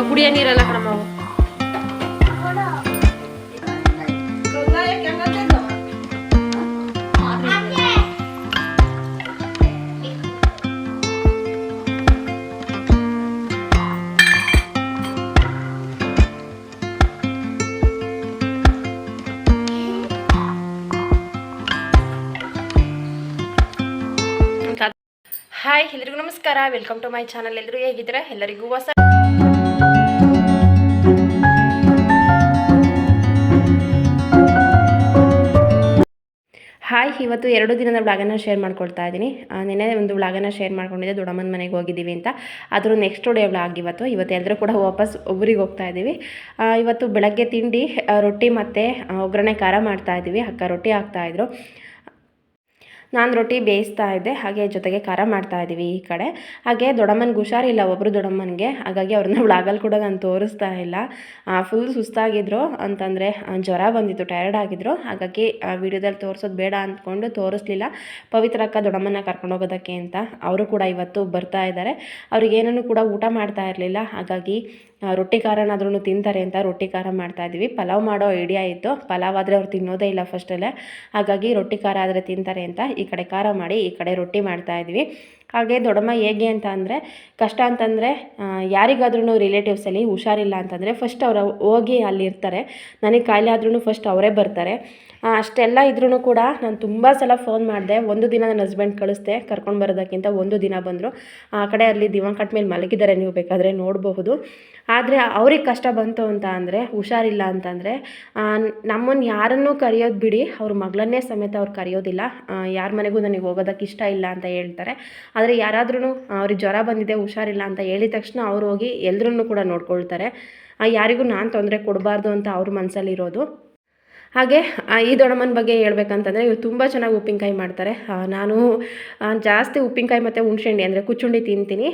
ಆ ಕುಡಿಯೋ ನೀರಲ್ಲ ಕಣಮ್ಮ ಅವು ಹಾಯ್ ಎಲ್ರಿಗೂ ನಮಸ್ಕಾರ. ವೆಲ್ಕಮ್ ಟು ಮೈ ಚಾನಲ್ ಎಲ್ಲರೂ ಹೇಗಿದ್ದೀರಾ? ಎಲ್ಲರಿಗೂ ಹೊಸ ಹಾಯ್, ಇವತ್ತು ಎರಡು ದಿನದ ವ್ಲಾಗನ್ನ ಶೇರ್ ಮಾಡ್ಕೊಳ್ತಾ ಇದ್ದೀನಿ. ನಿನ್ನೆ ಒಂದು ವ್ಲಾಗನ್ನ ಶೇರ್ ಮಾಡ್ಕೊಂಡಿದ್ದೆ ದೊಡ್ಡಮ್ಮನ ಮನೆಗೆ ಹೋಗಿದ್ದೀವಿ ಅಂತ. ಅದ್ರ ನೆಕ್ಸ್ಟ್ ಡೇ ವ್ಲಾಗ್ ಇವತ್ತು. ಇವತ್ತು ಎಲ್ಲರೂ ಕೂಡ ವಾಪಸ್ ಒಬ್ಬರಿಗೆ ಹೋಗ್ತಾ ಇದ್ದೀವಿ. ಇವತ್ತು ಬೆಳಗ್ಗೆ ತಿಂಡಿ ರೊಟ್ಟಿ ಮತ್ತು ಒಗ್ಗರಣೆ ಖಾರ ಮಾಡ್ತಾ ಇದ್ದೀವಿ. ಅಕ್ಕ ರೊಟ್ಟಿ ಹಾಕ್ತಾಯಿದ್ರು ನಾನು ರೊಟ್ಟಿ ಬೇಯಿಸ್ತಾ ಇದ್ದೆ, ಹಾಗೆ ಜೊತೆಗೆ ಖಾರ ಮಾಡ್ತಾ ಇದ್ದೀವಿ ಈ ಕಡೆ. ಹಾಗೆ ದೊಡ್ಡಮ್ಮನಿಗೆ ಹುಷಾರಿಲ್ಲ ಒಬ್ಬರು ದೊಡ್ಡಮ್ಮನಿಗೆ. ಹಾಗಾಗಿ ಅವ್ರನ್ನ ವ್ಲಾಗಲ್ಲಿ ಕೂಡ ನಾನು ತೋರಿಸ್ತಾ ಇಲ್ಲ. ಫುಲ್ ಸುಸ್ತಾಗಿದ್ರು ಅಂತಂದರೆ ಜ್ವರ ಬಂದಿತ್ತು ಟಯರ್ಡ್ ಆಗಿದ್ರು. ಹಾಗಾಗಿ ವಿಡಿಯೋದಲ್ಲಿ ತೋರಿಸೋದು ಬೇಡ ಅಂದ್ಕೊಂಡು ತೋರಿಸ್ಲಿಲ್ಲ. ಪವಿತ್ರ ಅಕ್ಕ ದೊಡ್ಡಮ್ಮನ ಕರ್ಕೊಂಡು ಹೋಗೋದಕ್ಕೆ ಅಂತ. ಅವರು ಕೂಡ ಇವತ್ತು ಬರ್ತಾ ಇದ್ದಾರೆ. ಅವ್ರಿಗೇನೂ ಕೂಡ ಊಟ ಮಾಡ್ತಾ ಇರಲಿಲ್ಲ. ಹಾಗಾಗಿ ರೊಟ್ಟಿ ಖಾರನಾದ್ರೂ ತಿಂತಾರೆ ಅಂತ ರೊಟ್ಟಿ ಖಾರ ಮಾಡ್ತಾ ಇದ್ವಿ ಪಲಾವ್ ಮಾಡೋ ಐಡಿಯಾ ಇತ್ತು. ಪಲಾವ್ ಆದರೆ ಅವ್ರು ತಿನ್ನೋದೇ ಇಲ್ಲ ಫಸ್ಟಲ್ಲೇ ಹಾಗಾಗಿ ರೊಟ್ಟಿ ಖಾರ ಆದರೆ ತಿಂತಾರೆ ಅಂತ ಈ ಕಡೆ ಖಾರ ಮಾಡಿ ಈ ಕಡೆ ರೊಟ್ಟಿ ಮಾಡ್ತಾ ಇದ್ವಿ ಹಾಗೆ ದೊಡ್ಡಮ್ಮ ಹೇಗೆ ಅಂತ ಅಂದರೆ, ಕಷ್ಟ ಅಂತಂದರೆ ಯಾರಿಗಾದ್ರೂ ರಿಲೇಟಿವ್ಸಲ್ಲಿ ಹುಷಾರಿಲ್ಲ ಅಂತಂದರೆ ಫಸ್ಟ್ ಅವರು ಹೋಗಿ ಅಲ್ಲಿರ್ತಾರೆ ನನಗೆ ಕಾಯಿಲೆ ಆದ್ರೂ ಫಸ್ಟ್ ಅವರೇ ಬರ್ತಾರೆ. ಅಷ್ಟೆಲ್ಲ ಇದ್ರೂ ಕೂಡ ನಾನು ತುಂಬ ಸಲ ಫೋನ್ ಮಾಡಿದೆ. ಒಂದು ದಿನ ನನ್ನ ಹಸ್ಬೆಂಡ್ ಕಳಿಸ್ದೆ, ಕರ್ಕೊಂಡು ಬರೋದಕ್ಕಿಂತ ಒಂದು ದಿನ ಬಂದರು. ಆ ಕಡೆ ಅಲ್ಲಿ ದಿವಂಕಟ್ ಮೇಲೆ ಮಲಗಿದ್ದಾರೆ ನೀವು ಬೇಕಾದರೆ ನೋಡಬಹುದು. ಆದರೆ ಅವ್ರಿಗೆ ಕಷ್ಟ ಬಂತು ಅಂತ ಅಂದರೆ, ಹುಷಾರಿಲ್ಲ ಅಂತಂದರೆ ನಮ್ಮನ್ನು ಯಾರನ್ನೂ ಕರೆಯೋದು ಬಿಡಿ. ಅವ್ರ ಮಗಳನ್ನೇ ಸಮೇತ ಅವ್ರು ಕರೆಯೋದಿಲ್ಲ. ಯಾರ ಮನೆಗೂ ನನಗೆ ಹೋಗೋದಕ್ಕೆ ಇಷ್ಟ ಇಲ್ಲ ಅಂತ ಹೇಳ್ತಾರೆ. ಆದರೆ ಯಾರಾದ್ರೂ ಅವ್ರಿಗೆ ಜ್ವರ ಬಂದಿದೆ, ಹುಷಾರಿಲ್ಲ ಅಂತ ಹೇಳಿದ ತಕ್ಷಣ ಅವ್ರು ಹೋಗಿ ಎಲ್ಲರನ್ನೂ ಕೂಡ ನೋಡ್ಕೊಳ್ತಾರೆ. ಯಾರಿಗೂ ನಾನು ತೊಂದರೆ ಕೊಡಬಾರ್ದು ಅಂತ ಅವ್ರ ಮನಸ್ಸಲ್ಲಿರೋದು ಹಾಗೆ ಈ ದೊಡ್ಡಮ್ಮನ ಬಗ್ಗೆ ಹೇಳ್ಬೇಕಂತಂದರೆ ಇವರು ತುಂಬ ಚೆನ್ನಾಗಿ ಉಪ್ಪಿನಕಾಯಿ ಮಾಡ್ತಾರೆ. ನಾನು ಜಾಸ್ತಿ ಉಪ್ಪಿನಕಾಯಿ ಮತ್ತು ಹುಣ್ಸೆಹಣ್ಣಿ ಅಂದರೆ ಕುಚ್ಚುಂಡಿ ತಿಂತೀನಿ.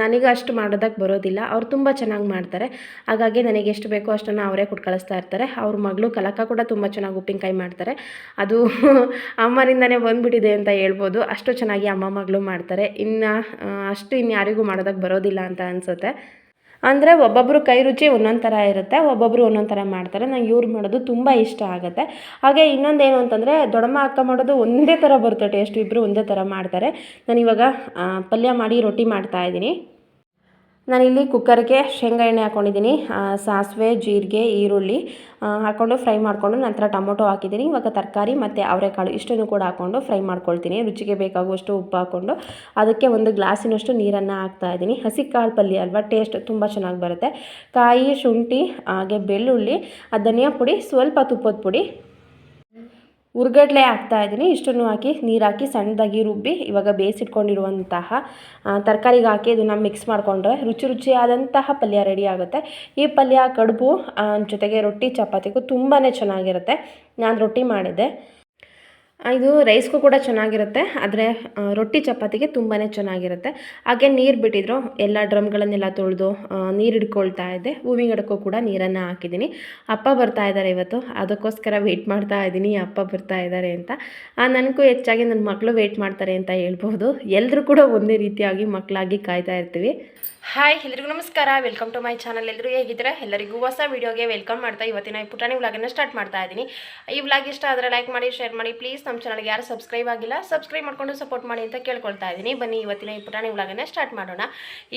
ನನಗೆ ಅಷ್ಟು ಮಾಡೋದಕ್ಕೆ ಬರೋದಿಲ್ಲ. ಅವ್ರು ತುಂಬ ಚೆನ್ನಾಗಿ ಮಾಡ್ತಾರೆ. ಹಾಗಾಗಿ ನನಗೆ ಎಷ್ಟು ಬೇಕೋ ಅಷ್ಟನ್ನು ಅವರೇ ಕೊಟ್ಟು ಕಳಿಸ್ತಾ ಇರ್ತಾರೆ. ಅವ್ರ ಮಗಳು ಕಲಕ ಕೂಡ ತುಂಬ ಚೆನ್ನಾಗಿ ಉಪ್ಪಿನಕಾಯಿ ಮಾಡ್ತಾರೆ. ಅದು ಅಮ್ಮನಿಂದನೇ ಬಂದುಬಿಟ್ಟಿದೆ ಅಂತ ಹೇಳ್ಬೋದು. ಅಷ್ಟು ಚೆನ್ನಾಗಿ ಅಮ್ಮ ಮಗಳು ಮಾಡ್ತಾರೆ. ಇನ್ನು ಅಷ್ಟು ಅಷ್ಟು ಇನ್ಯಾರಿಗೂ ಮಾಡೋದಕ್ಕೆ ಬರೋದಿಲ್ಲ ಅಂತ ಅನಿಸುತ್ತೆ. ಅಂದರೆ ಒಬ್ಬೊಬ್ಬರು ಕೈ ರುಚಿ ಒಂದೊಂದು ಥರ ಇರುತ್ತೆ ಒಬ್ಬೊಬ್ಬರು ಒಂದೊಂದು ಥರ ಮಾಡ್ತಾರೆ. ನಂಗೆ ಇವ್ರು ಮಾಡೋದು ತುಂಬ ಇಷ್ಟ ಆಗುತ್ತೆ. ಹಾಗೆ ಇನ್ನೊಂದೇನು ಅಂತಂದರೆ ದೊಡ್ಡಮ್ಮ, ಅಕ್ಕ ಮಾಡೋದು ಒಂದೇ ಥರ ಬರುತ್ತೆ ಟೇಸ್ಟ್ ಇಬ್ಬರು ಒಂದೇ ಥರ ಮಾಡ್ತಾರೆ. ನಾನು ಇವಾಗ ಪಲ್ಯ ಮಾಡಿ ರೊಟ್ಟಿ ಮಾಡ್ತಾ ಇದ್ದೀನಿ. ನಾನಿಲ್ಲಿ ಕುಕ್ಕರ್ಗೆ ಶೇಂಗಾ ಎಣ್ಣೆ ಹಾಕ್ಕೊಂಡಿದ್ದೀನಿ ಸಾಸಿವೆ, ಜೀರಿಗೆ, ಈರುಳ್ಳಿ ಹಾಕ್ಕೊಂಡು ಫ್ರೈ ಮಾಡಿಕೊಂಡು ನಂತರ ಟೊಮೊಟೊ ಹಾಕಿದ್ದೀನಿ. ಇವಾಗ ತರಕಾರಿ ಮತ್ತು ಅವರೆಕಾಳು ಇಷ್ಟನ್ನು ಕೂಡ ಹಾಕ್ಕೊಂಡು ಫ್ರೈ ಮಾಡ್ಕೊಳ್ತೀನಿ. ರುಚಿಗೆ ಬೇಕಾಗುವಷ್ಟು ಉಪ್ಪು ಹಾಕ್ಕೊಂಡು ಅದಕ್ಕೆ ಒಂದು ಗ್ಲಾಸಿನಷ್ಟು ನೀರನ್ನು ಹಾಕ್ತಾ ಇದ್ದೀನಿ. ಹಸಿ ಕಾಳು ಪಲ್ಯ ಅಲ್ವಾ ಟೇಸ್ಟ್ ತುಂಬ ಚೆನ್ನಾಗಿ ಬರುತ್ತೆ. ಕಾಯಿ, ಶುಂಠಿ, ಹಾಗೆ ಬೆಳ್ಳುಳ್ಳಿ ಧನಿಯಾ ಪುಡಿ, ಸ್ವಲ್ಪ ತುಪ್ಪದ ಪುಡಿ ಉರ್ಗಡ್ಲೆ ಹಾಕ್ತಾ ಇದ್ದೀನಿ. ಇಷ್ಟನ್ನು ಹಾಕಿ, ನೀರು ಹಾಕಿ ಸಣ್ಣದಾಗಿ ರುಬ್ಬಿ ಇವಾಗ ಬೇಯಿಸಿಟ್ಕೊಂಡಿರುವಂತಹ ತರಕಾರಿಗೆ ಹಾಕಿ ಇದನ್ನು ಮಿಕ್ಸ್ ಮಾಡಿಕೊಂಡ್ರೆ ರುಚಿ ರುಚಿಯಾದಂತಹ ಪಲ್ಯ ರೆಡಿ ಆಗುತ್ತೆ. ಈ ಪಲ್ಯ ಕಡುಬು ಜೊತೆಗೆ ರೊಟ್ಟಿ, ಚಪಾತಿಗೂ ತುಂಬಾ ಚೆನ್ನಾಗಿರುತ್ತೆ. ನಾನು ರೊಟ್ಟಿ ಮಾಡಿದ್ದೆ. ಇದು ರೈಸ್ಗೂ ಕೂಡ ಚೆನ್ನಾಗಿರುತ್ತೆ, ಆದರೆ ರೊಟ್ಟಿ ಚಪಾತಿಗೆ ತುಂಬಾ ಚೆನ್ನಾಗಿರುತ್ತೆ. ಹಾಗೆ ನೀರು ಬಿಟ್ಟಿದ್ರು, ಎಲ್ಲ ಡ್ರಮ್ಗಳನ್ನೆಲ್ಲ ತೊಳೆದು ನೀರು ಹಿಡ್ಕೊಳ್ತಾ ಇದ್ದೆ. ಹೂವಿನ ಗಿಡಕ್ಕೂ ಕೂಡ ನೀರನ್ನು ಹಾಕಿದ್ದೀನಿ. ಅಪ್ಪ ಬರ್ತಾ ಇದ್ದಾರೆ ಇವತ್ತು, ಅದಕ್ಕೋಸ್ಕರ ವೆಯ್ಟ್ ಮಾಡ್ತಾ ಇದ್ದೀನಿ, ಅಪ್ಪ ಬರ್ತಾ ಇದ್ದಾರೆ ಅಂತ. ನನಗೂ ಹೆಚ್ಚಾಗಿ ನನ್ನ ಮಕ್ಕಳು ವೆಯ್ಟ್ ಮಾಡ್ತಾರೆ ಅಂತ ಹೇಳ್ಬೋದು. ಎಲ್ಲರೂ ಕೂಡ ಒಂದೇ ರೀತಿಯಾಗಿ ಮಕ್ಕಳಾಗಿ ಕಾಯ್ತಾ ಇರ್ತೀವಿ. ಹಾಯ್ ಎಲ್ರಿಗೂ ನಮಸ್ಕಾರ. ವೆಲ್ಕಮ್ ಟು ಮೈ ಚಾನಲ್ ಎಲ್ಲರೂ ಹೇಗಿದ್ರೆ ಎಲ್ಲರಿಗೂ ಹೊಸ ವೀಡಿಯೋಗೆ ವೆಲ್ಕಮ್ ಮಾಡ್ತಾ ಇವತ್ತಿನ ಪುಟಾಣಿ ವ್ಲಾಗನ್ನು ಸ್ಟಾರ್ಟ್ ಮಾಡ್ತಾ ಇದ್ದೀನಿ. ಈ ವ್ಲಾಗ್ ಇಷ್ಟ ಆದರೆ ಲೈಕ್ ಮಾಡಿ ಶೇರ್ ಮಾಡಿ ಪ್ಲೀಸ್ ನಮ್ಮ ಚಾನಲ್ಗೆ ಯಾರು ಸಬ್ಸ್ಕ್ರೈಬ್ ಆಗಿಲ್ಲ ಸಬ್ಸ್ಕ್ರೈಬ್ ಮಾಡಿಕೊಂಡು ಸಪೋರ್ಟ್ ಮಾಡಿ ಅಂತ ಕೇಳ್ಕೊಳ್ತಾ ಇದ್ದೀನಿ. ಬನ್ನಿ ಇವತ್ತಿನ ಈ ಪುಟಾಣಿ ವ್ಲಾಗನ್ನು ಸ್ಟಾರ್ಟ್ ಮಾಡೋಣ.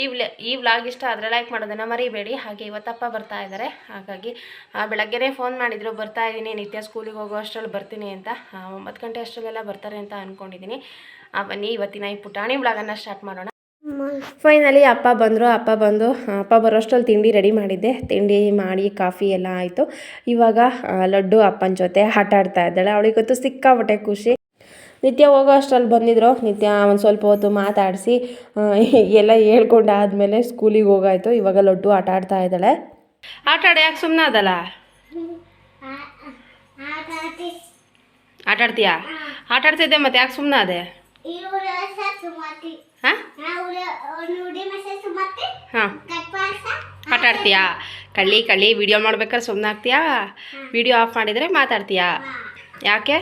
ಈ ವ್ಲ ಈ ವ್ಲಾಗ್ ಇಷ್ಟ ಆದರೆ ಲೈಕ್ ಮಾಡೋದನ್ನು ಮರಿಬೇಡಿ. ಹಾಗೆ ಇವತ್ತಪ್ಪ ಬರ್ತಾ ಇದ್ದಾರೆ ಹಾಗಾಗಿ ಬೆಳಗ್ಗೆನೇ ಫೋನ್ ಮಾಡಿದ್ರು. ಬರ್ತಾ ಇದ್ದೀನಿ. ನಿತ್ಯ ಸ್ಕೂಲಿಗೆ ಹೋಗೋ ಅಷ್ಟರಲ್ಲಿ ಬರ್ತೀನಿ ಅಂತ. ಒಂಬತ್ತು ಗಂಟೆ ಅಷ್ಟರಲ್ಲೆಲ್ಲ ಬರ್ತಾರೆ ಅಂತ ಅಂದ್ಕೊಂಡಿದ್ದೀನಿ ಬನ್ನಿ ಇವತ್ತಿನ ಈ ಪುಟಾಣಿ ವ್ಲಾಗನ್ನು ಸ್ಟಾರ್ಟ್ ಮಾಡೋಣ. ಫೈನಲಿ ಅಪ್ಪ ಬಂದರು ಅಪ್ಪ ಬಂದು ಅಪ್ಪ ಬರೋಷ್ಟರಲ್ಲಿ ತಿಂಡಿ ರೆಡಿ ಮಾಡಿದ್ದೆ. ತಿಂಡಿ ಮಾಡಿ ಕಾಫಿ ಎಲ್ಲ ಆಯಿತು. ಇವಾಗ ಲಡ್ಡು ಅಪ್ಪನ ಜೊತೆ ಆಟ ಆಡ್ತಾ ಇದ್ದಾಳೆ. ಅವಳಿಗೊತ್ತು ಸಿಕ್ಕಾಪಟ್ಟೆ ಖುಷಿ. ನಿತ್ಯ ಹೋಗೋ ಅಷ್ಟರಲ್ಲಿ ಬಂದಿದ್ರು. ನಿತ್ಯ ಒಂದು ಸ್ವಲ್ಪ ಹೊತ್ತು ಮಾತಾಡಿಸಿ ಎಲ್ಲ ಹೇಳ್ಕೊಂಡಾದ್ಮೇಲೆ ಸ್ಕೂಲಿಗೆ ಹೋಗಾಯ್ತು. ಇವಾಗ ಲಡ್ಡು ಆಟ ಆಡ್ತಾ ಇದ್ದಾಳೆ. ಆಟ ಆಡ ಯಾಕೆ ಸುಮ್ಮನೆ ಅದಲ್ಲ ಆಟಾಡ್ತೀಯಾ ಆಡ್ತೀಯಾ? ಆಟ ಆಡ್ತಿದ್ದೆ ಮತ್ತೆ ಯಾಕೆ ಸುಮ್ಮನೆ ಅದೇ ಹಾಂ? ಹಾಂ. ಆಟ ಆಡ್ತೀಯಾ? ಕಳ್ಳಿ ಕಳ್ಳಿ ವಿಡಿಯೋ ಮಾಡ್ಬೇಕಾದ್ರೆ ಸುಮ್ಮನೆ ಆಗ್ತೀಯಾ? ವಿಡಿಯೋ ಆಫ್ ಮಾಡಿದರೆ ಮಾತಾಡ್ತೀಯಾ? ಯಾಕೆ?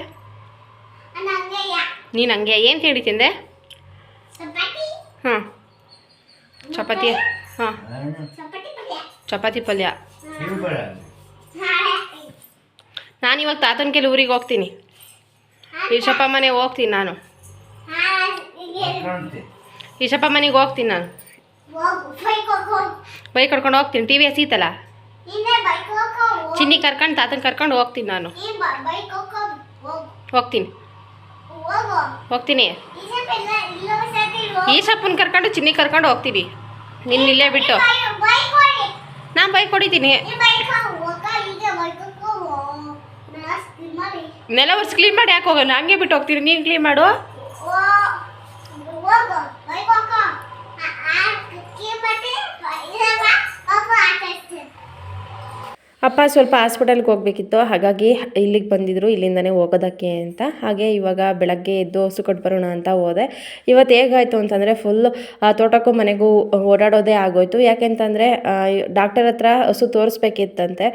ನೀನು ಹಂಗೆ ಏನು ತಿಂಡಿ ತಿಂದೆ? ಹಾಂ. ಚಪಾತಿ ಹಾಂ. ಚಪಾತಿ ಪಲ್ಯ. ನಾನು ಇವಾಗ ತಾತನ ಕೆಲ ಊರಿಗೆ ಹೋಗ್ತೀನಿ. ಈಶಪ್ಪ ಮನೆ ಹೋಗ್ತೀನಿ ನಾನು. ಈಶಪ್ಪ ಮನೆಗೆ ಹೋಗ್ತೀನಿ ನಾನು. ಬೈಕ್ ಕರ್ಕೊಂಡು ಹೋಗ್ತೀನಿ. ಟಿ ವಿ ಎಸೀತಲ್ಲ ಚಿನ್ನಿ ಕರ್ಕೊಂಡು ತಾತನ ಕರ್ಕೊಂಡು ಹೋಗ್ತೀನಿ ನಾನು. ಹೋಗ್ತೀನಿ. ಹೋಗ್ತೀನಿ. ಈಶಪ್ಪನ ಕರ್ಕೊಂಡು ಚಿನ್ನಿ ಕರ್ಕೊಂಡು ಹೋಗ್ತೀನಿ ನಿನ್ನ ಇಲ್ಲೇ ಬಿಟ್ಟು. ನಾನು ಬೈಕ್ ಹೊಡಿತೀನಿ. ನೆಲ ವರ್ಷ ಕ್ಲೀನ್ ಮಾಡಿ ಯಾಕೆ ಹೋಗೋಣ ಹಂಗೆ ಬಿಟ್ಟು ಹೋಗ್ತೀನಿ. ನೀನು ಕ್ಲೀನ್ ಮಾಡು. ಅಪ್ಪ ಸ್ವಲ್ಪ ಹಾಸ್ಪಿಟಲ್ಗೆ ಹೋಗ್ಬೇಕಿತ್ತು, ಹಾಗಾಗಿ ಇಲ್ಲಿಗೆ ಬಂದಿದ್ರು, ಇಲ್ಲಿಂದನೇ ಹೋಗೋದಕ್ಕೆ ಅಂತ. ಹಾಗೆ ಇವಾಗ ಬೆಳಗ್ಗೆ ಎದ್ದು ಹಸು ಕೊಟ್ಟು ಬರೋಣ ಅಂತ ಹೋದೆ. ಇವತ್ತು ಹೇಗಾಯಿತು ಅಂತಂದರೆ ಫುಲ್ ತೋಟಕ್ಕೂ ಮನೆಗೂ ಓಡಾಡೋದೇ ಆಗೋಯ್ತು. ಯಾಕೆಂತಂದರೆ ಡಾಕ್ಟರ್ ಹತ್ರ ಹಸು ತೋರಿಸ್ಬೇಕಿತ್ತಂತೆ.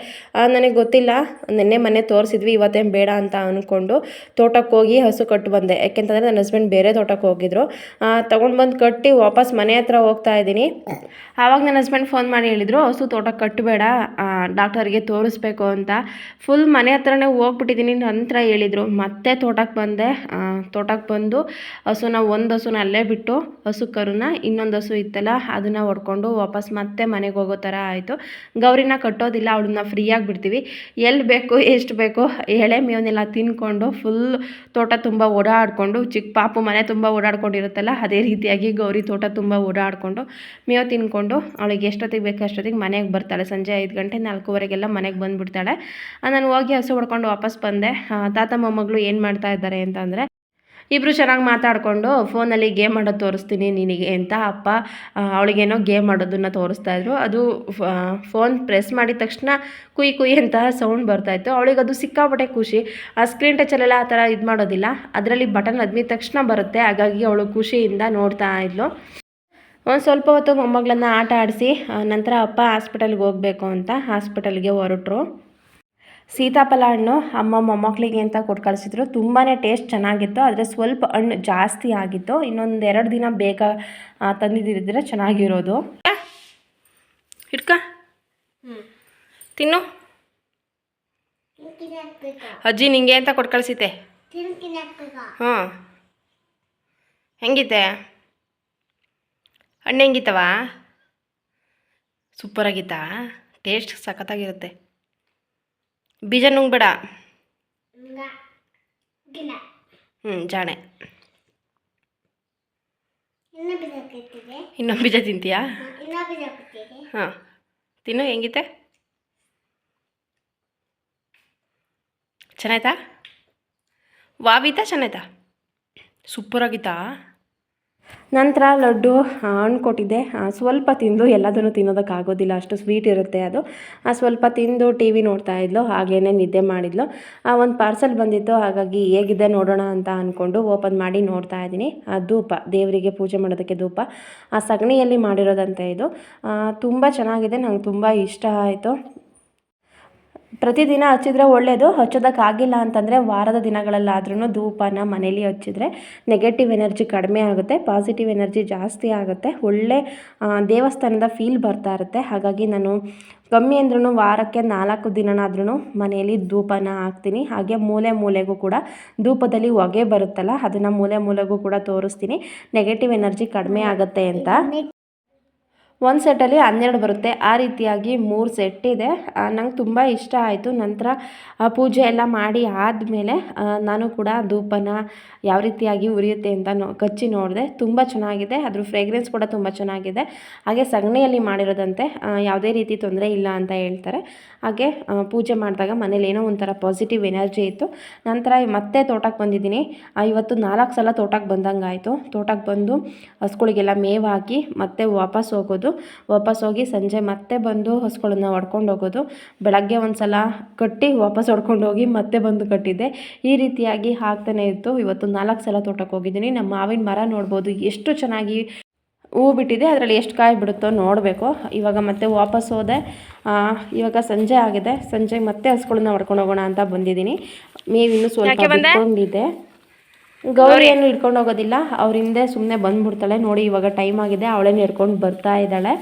ನನಗೆ ಗೊತ್ತಿಲ್ಲ, ನಿನ್ನೆ ಮನೆ ತೋರಿಸಿದ್ವಿ, ಇವತ್ತೇನು ಬೇಡ ಅಂತ ಅಂದ್ಕೊಂಡು ತೋಟಕ್ಕೆ ಹೋಗಿ ಹಸು ಕಟ್ಟು ಬಂದೆ. ಯಾಕೆಂತಂದರೆ ನನ್ನ ಹಸ್ಬೆಂಡ್ ಬೇರೆ ತೋಟಕ್ಕೆ ಹೋಗಿದ್ರು. ತೊಗೊಂಡು ಬಂದು ಕಟ್ಟಿ ವಾಪಸ್ ಮನೆ ಹತ್ರ ಹೋಗ್ತಾ ಇದ್ದೀನಿ. ಆವಾಗ ನನ್ನ ಹಸ್ಬೆಂಡ್ ಫೋನ್ ಮಾಡಿ ಹೇಳಿದರು, ಹಸು ತೋಟಕ್ಕೆ ಕಟ್ಟಬೇಡ ಡಾಕ್ಟರ್ಗೆ ತೋರಿಸ್ಬೇಕು ಅಂತ. ಫುಲ್ ಮನೆ ಹತ್ರನೇ ಹೋಗ್ಬಿಟ್ಟಿದ್ದೀನಿ ನಂತರ ಹೇಳಿದರು. ಮತ್ತೆ ತೋಟಕ್ಕೆ ಬಂದೆ. ತೋಟಕ್ಕೆ ಬಂದು ಹಸುನ ಒಂದು ಹಸುನ ಅಲ್ಲೇ ಬಿಟ್ಟು ಹಸು ಕರುನ ಇನ್ನೊಂದು ಹಸು ಇತ್ತಲ್ಲ ಅದನ್ನು ಹೊಡ್ಕೊಂಡು ವಾಪಸ್ ಮತ್ತೆ ಮನೆಗೆ ಹೋಗೋ ಥರ ಆಯಿತು. ಗೌರಿನ ಕಟ್ಟೋದಿಲ್ಲ, ಅವಳನ್ನ ಫ್ರೀಯಾಗಿ ಬಿಡ್ತೀವಿ. ಎಲ್ಲಿ ಬೇಕು, ಎಷ್ಟು ಬೇಕು ಎಳೆ ಮೇವನ್ನೆಲ್ಲ ತಿನ್ಕೊಂಡು ಫುಲ್ ತೋಟ ತುಂಬ ಓಡಾಡಿಕೊಂಡು ಚಿಕ್ಕ ಪಾಪು ಮನೆ ತುಂಬ ಓಡಾಡ್ಕೊಂಡಿರುತ್ತಲ್ಲ, ಅದೇ ರೀತಿಯಾಗಿ ಗೌರಿ ತೋಟ ತುಂಬ ಓಡಾಡಿಕೊಂಡು ಮೇವು ತಿನ್ಕೊಂಡು, ಅವಳಿಗೆ ಎಷ್ಟೊತ್ತಿಗೆ ಬೇಕು ಅಷ್ಟೊತ್ತಿಗೆ ಮನೆಗೆ ಬರ್ತಾಳೆ. ಸಂಜೆ ಐದು ಗಂಟೆ ನಾಲ್ಕೂವರೆಗೆಲ್ಲ ಮನೆಗೆ ಬಂದುಬಿಡ್ತಾಳೆ. ನಾನು ಹೋಗಿ ಹಸು ಹೊಡ್ಕೊಂಡು ವಾಪಸ್ ಬಂದೆ. ತಾತ ಮೊಮ್ಮಗಳು ಏನು ಮಾಡ್ತಾ ಇದ್ದಾರೆ ಅಂತಂದರೆ ಇಬ್ಬರು ಚೆನ್ನಾಗಿ ಮಾತಾಡಿಕೊಂಡು ಫೋನಲ್ಲಿ ಗೇಮ್ ಆಡೋದು ತೋರಿಸ್ತೀನಿ ನಿನಗೆ ಅಂತ ಅಪ್ಪ ಅವಳಿಗೇನೋ ಗೇಮ್ ಆಡೋದನ್ನು ತೋರಿಸ್ತಾ ಇದ್ರು. ಅದು ಫೋನ್ ಪ್ರೆಸ್ ಮಾಡಿದ ತಕ್ಷಣ ಕುಯ್ ಕುಯ್ ಅಂತ ಸೌಂಡ್ ಬರ್ತಾಯಿತ್ತು ಅವಳಿಗೆ ಅದು ಸಿಕ್ಕಾಪಟ್ಟೆ ಖುಷಿ. ಆ ಸ್ಕ್ರೀನ್ ಟಚಲ್ಲೆಲ್ಲ ಆ ಥರ ಇದು ಮಾಡೋದಿಲ್ಲ. ಅದರಲ್ಲಿ ಬಟನ್ ಅದ್ಮಿದ ತಕ್ಷಣ ಬರುತ್ತೆ. ಹಾಗಾಗಿ ಅವಳು ಖುಷಿಯಿಂದ ನೋಡ್ತಾ ಇದ್ಲು. ಒಂದು ಸ್ವಲ್ಪ ಹೊತ್ತು ಮೊಮ್ಮಗಳನ್ನ ಆಟ ಆಡಿಸಿ ನಂತರ ಅಪ್ಪ ಹಾಸ್ಪಿಟಲ್ಗೆ ಹೋಗಬೇಕು ಅಂತ ಹಾಸ್ಪಿಟಲ್ಗೆ ಹೊರಟರು. ಸೀತಾಫಲ ಹಣ್ಣು ಅಮ್ಮ ಮೊಮ್ಮಕ್ಕಳಿಗೆ ಅಂತ ಕೊಟ್ಟು ಕಳಿಸಿದ್ರು. ತುಂಬಾ ಟೇಸ್ಟ್ ಚೆನ್ನಾಗಿತ್ತು ಆದರೆ ಸ್ವಲ್ಪ ಹಣ್ಣು ಜಾಸ್ತಿ ಆಗಿತ್ತು. ಇನ್ನೊಂದು ಎರಡು ದಿನ ಬೇಗ ತಂದಿದ್ದಿದ್ರೆ ಚೆನ್ನಾಗಿರೋದು. ಹಿಡ್ಕ. ತಿನ್ನು. ಅಜ್ಜಿ ನಿಂಗೆ ಅಂತ ಕೊಟ್ಟು ಕಳಿಸಿತೆ ಹ್ಞೂ ಹೆಂಗಿತ್ತೆ ಹಣ್ಣು ಹೆಂಗಿತ್ತವ? ಸೂಪರಾಗಿತ್ತಾ ಟೇಸ್ಟ್ ಸಖತ್ತಾಗಿರುತ್ತೆ. ಬೀಜ ನುಂಗ್ಬೇಡ. ಹ್ಞೂ ಜಾಣೆ. ಇನ್ನೊಂದು ಬೀಜ ತಿಂತೀಯಾ? ಹಾಂ ತಿನ್ನು ಹೆಂಗಿತ್ತೆ? ಚೆನ್ನಾಯ್ತಾ? ವಾವಿತಾ ಚೆನ್ನಾಯ್ತಾ? ಸೂಪರಾಗಿತ್ತಾ ನಂತರ ಲಡ್ಡು ಹಣ್ಣು ಕೊಟ್ಟಿದ್ದೆ ಸ್ವಲ್ಪ ತಿಂದು ಎಲ್ಲದನ್ನು ತಿನ್ನೋದಕ್ಕಾಗೋದಿಲ್ಲ. ಅಷ್ಟು ಸ್ವೀಟ್ ಇರುತ್ತೆ ಅದು. ಆ, ಸ್ವಲ್ಪ ತಿಂದು ಟಿ ವಿ ನೋಡ್ತಾ ಇದ್ಲು. ಹಾಗೇ ನಿದ್ದೆ ಮಾಡಿದ್ಲು. ಆ ಒಂದು ಪಾರ್ಸಲ್ ಬಂದಿತ್ತು. ಹಾಗಾಗಿ ಹೇಗಿದೆ ನೋಡೋಣ ಅಂತ ಅಂದ್ಕೊಂಡು ಓಪನ್ ಮಾಡಿ ನೋಡ್ತಾ ಇದ್ದೀನಿ. ಆ, ಧೂಪ. ದೇವರಿಗೆ ಪೂಜೆ ಮಾಡೋದಕ್ಕೆ ಧೂಪ. ಆ ಸಗಣಿಯಲ್ಲಿ ಮಾಡಿರೋದಂತೆ ಇದು. ತುಂಬ ಚೆನ್ನಾಗಿದೆ. ನಂಗೆ ತುಂಬ ಇಷ್ಟ ಆಯಿತು. ಪ್ರತಿದಿನ ಹಚ್ಚಿದ್ರೆ ಒಳ್ಳೆಯದು ಹಚ್ಚೋದಕ್ಕಾಗಿಲ್ಲ ಅಂತಂದರೆ ವಾರದ ದಿನಗಳಲ್ಲಾದ್ರೂ ಧೂಪನ ಮನೇಲಿ ಹಚ್ಚಿದ್ರೆ ನೆಗೆಟಿವ್ ಎನರ್ಜಿ ಕಡಿಮೆ ಆಗುತ್ತೆ ಪಾಸಿಟಿವ್ ಎನರ್ಜಿ ಜಾಸ್ತಿ ಆಗುತ್ತೆ. ಒಳ್ಳೆ ದೇವಸ್ಥಾನದ ಫೀಲ್ ಬರ್ತಾ ಇರುತ್ತೆ. ಹಾಗಾಗಿ ನಾನು ಕಮ್ಮಿ ಅಂದ್ರೂ ವಾರಕ್ಕೆ ನಾಲ್ಕು ದಿನನಾದ್ರೂ ಮನೆಯಲ್ಲಿ ಧೂಪನ ಹಾಕ್ತೀನಿ. ಹಾಗೆ ಮೂಲೆ ಮೂಲೆಗೂ ಕೂಡ ಧೂಪದಲ್ಲಿ ಹೊಗೆ ಬರುತ್ತಲ್ಲ, ಅದನ್ನು ಮೂಲೆ ಮೂಲೆಗೂ ಕೂಡ ತೋರಿಸ್ತೀನಿ. ನೆಗೆಟಿವ್ ಎನರ್ಜಿ ಕಡಿಮೆ ಆಗುತ್ತೆ ಅಂತ. ಒಂದು ಸೆಟ್ಟಲ್ಲಿ ಹನ್ನೆರಡು ಬರುತ್ತೆ. ಆ ರೀತಿಯಾಗಿ ಮೂರು ಸೆಟ್ ಇದೆ. ನಂಗೆ ತುಂಬ ಇಷ್ಟ ಆಯಿತು. ನಂತರ ಪೂಜೆ ಎಲ್ಲ ಮಾಡಿ ಆದಮೇಲೆ ನಾನು ಕೂಡ ಧೂಪನ ಯಾವ ರೀತಿಯಾಗಿ ಉರಿಯುತ್ತೆ ಅಂತ ಕಚ್ಚಿ ನೋಡಿದೆ. ತುಂಬ ಚೆನ್ನಾಗಿದೆ. ಅದ್ರ ಫ್ರೇಗ್ರೆನ್ಸ್ ಕೂಡ ತುಂಬ ಚೆನ್ನಾಗಿದೆ. ಹಾಗೆ ಸಗಣಿಯಲ್ಲಿ ಮಾಡಿರೋದಂತೆ ಯಾವುದೇ ರೀತಿ ತೊಂದರೆ ಇಲ್ಲ ಅಂತ ಹೇಳ್ತಾರೆ. ಹಾಗೆ ಪೂಜೆ ಮಾಡಿದಾಗ ಮನೇಲಿ ಏನೋ ಒಂಥರ ಪಾಸಿಟಿವ್ ಎನರ್ಜಿ ಇತ್ತು. ನಂತರ ಮತ್ತೆ ತೋಟಕ್ಕೆ ಬಂದಿದ್ದೀನಿ. ಇವತ್ತು ನಾಲ್ಕು ಸಲ ತೋಟಕ್ಕೆ ಬಂದಂಗೆ ಆಯಿತು ತೋಟಕ್ಕೆ ಬಂದು ಹಸುಗಳಿಗೆಲ್ಲ ಮೇವು ಹಾಕಿ ಮತ್ತೆ ವಾಪಸ್ ಹೋಗೋದು. ವಾಪಸ್ ಹೋಗಿ ಸಂಜೆ ಮತ್ತೆ ಬಂದು ಹಸುಗಳನ್ನ ಹೊಡ್ಕೊಂಡು ಹೋಗೋದು. ಬೆಳಗ್ಗೆ ಒಂದು ಸಲ ಕಟ್ಟಿ ವಾಪಸ್ ಹೊಡ್ಕೊಂಡು ಹೋಗಿ ಮತ್ತೆ ಬಂದು ಕಟ್ಟಿದ್ದೆ ಈ ರೀತಿಯಾಗಿ ಹಾಕ್ತಾನೆ ಇತ್ತು. ಇವತ್ತು ನಾಲ್ಕು ಸಲ ತೋಟಕ್ಕೆ ಹೋಗಿದ್ದೀನಿ. ನಮ್ಮ ಮಾವಿನ ಮರ ನೋಡ್ಬೋದು. ಎಷ್ಟು ಚೆನ್ನಾಗಿ ಹೂ ಬಿಟ್ಟಿದೆ. ಅದರಲ್ಲಿ ಎಷ್ಟು ಕಾಯಿ ಬಿಡುತ್ತೋ ನೋಡಬೇಕು. ಇವಾಗ ಮತ್ತೆ ವಾಪಸ್ ಹೋದೆ. ಆ, ಇವಾಗ ಸಂಜೆ ಆಗಿದೆ. ಸಂಜೆ ಮತ್ತೆ ಹಸುಗಳನ್ನ ಹೊಡ್ಕೊಂಡು ಹೋಗೋಣ ಅಂತ ಬಂದಿದ್ದೀನಿ. ಮೇವಿನ್ನು ಸ್ವಲ್ಪ ಬಿಟ್ಕೊಂಡಿದ್ದೆ ಗೌರಿ ಏನು ಹಿಡ್ಕೊಂಡು ಹೋಗೋದಿಲ್ಲ. ಅವ್ರ ಹಿಂದೆ ಸುಮ್ಮನೆ ಬಂದ್ಬಿಡ್ತಾಳೆ. ನೋಡಿ ಇವಾಗ ಟೈಮ್ ಆಗಿದೆ. ಅವಳೇನು ಹಿಡ್ಕೊಂಡು ಬರ್ತಾ ಇದ್ದಾಳೆ.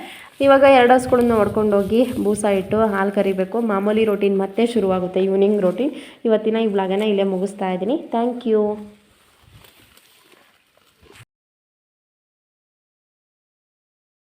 ಇವಾಗ ಎರಡು ಹಸುಗಳನ್ನು ಹೊಡ್ಕೊಂಡು ಹೋಗಿ ಬೂಸ ಇಟ್ಟು ಹಾಲು ಕರಿಬೇಕು. ಮಾಮೂಲಿ ರೋಟೀನ್ ಮತ್ತೆ ಶುರುವಾಗುತ್ತೆ. ಈವ್ನಿಂಗ್ ರೋಟೀನ್ ಇವತ್ತಿನ ಈ ಇಲ್ಲೇ ಮುಗಿಸ್ತಾ ಇದ್ದೀನಿ. Thank you